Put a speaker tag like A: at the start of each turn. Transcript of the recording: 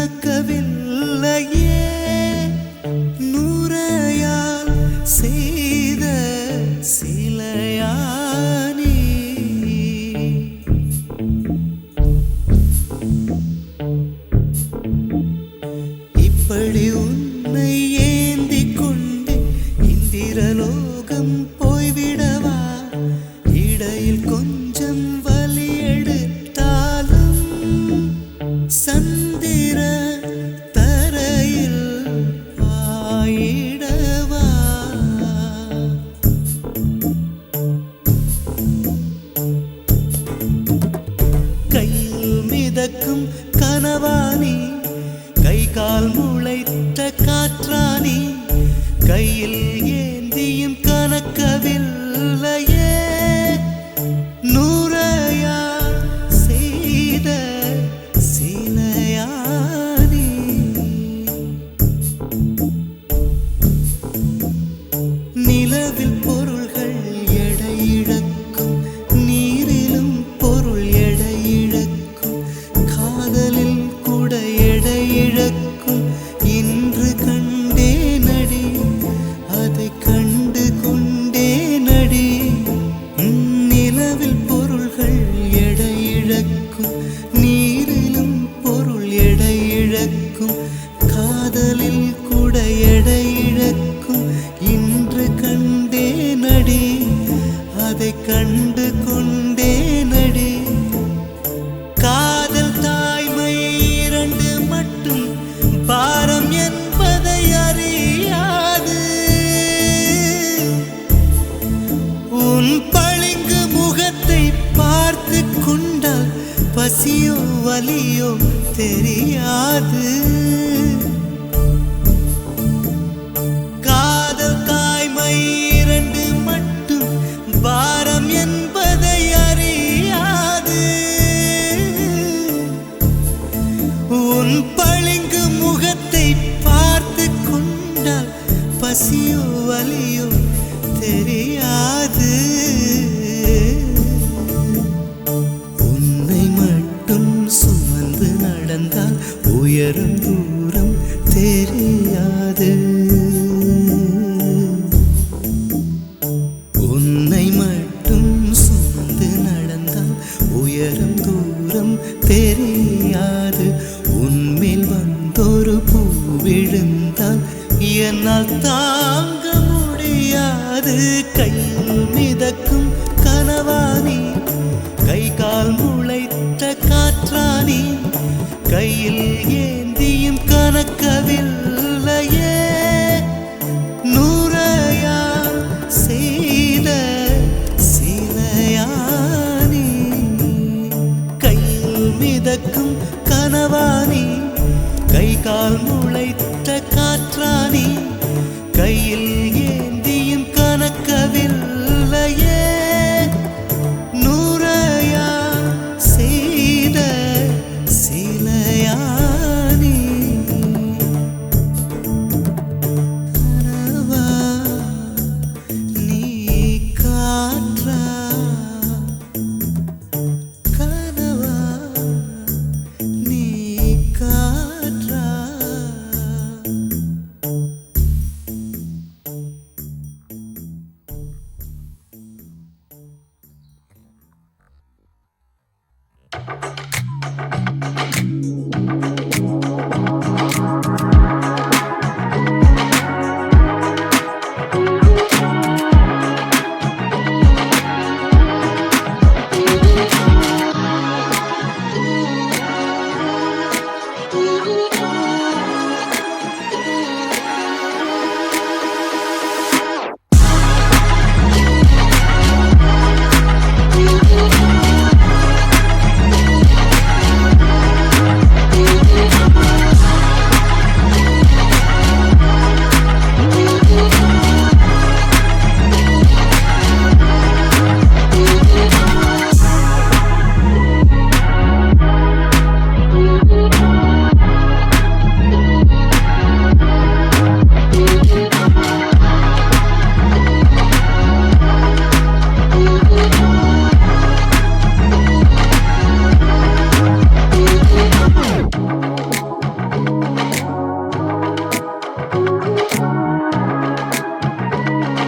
A: கணக்கவில்லையே நூறையால் செய்த சிலையானி. இப்படி உன்னை ஏந்தி கொண்டு இந்திரலோகம் போய்விட மிதக்கும் கனவானே கண்டு கொண்டே நடி காதல் தாய்மை இரண்டு மட்டும் பாரம் என்பதை அறியாது. உன் பளிங்கு முகத்தை பார்த்து கொண்டால் பசியோ வலியோ தெரியாது. தெரியாது. உன்னை மட்டும் சுமந்து நடந்தால் உயரும் தூரம் தெரியாது. உன்னை மட்டும் சுமந்து நடந்தால் உயரும் தூரம் தெரியாது. உன்மேல் வந்தொரு பூ விழுந்தால் என்னால் தான் கனவானி காற்றானி கையில்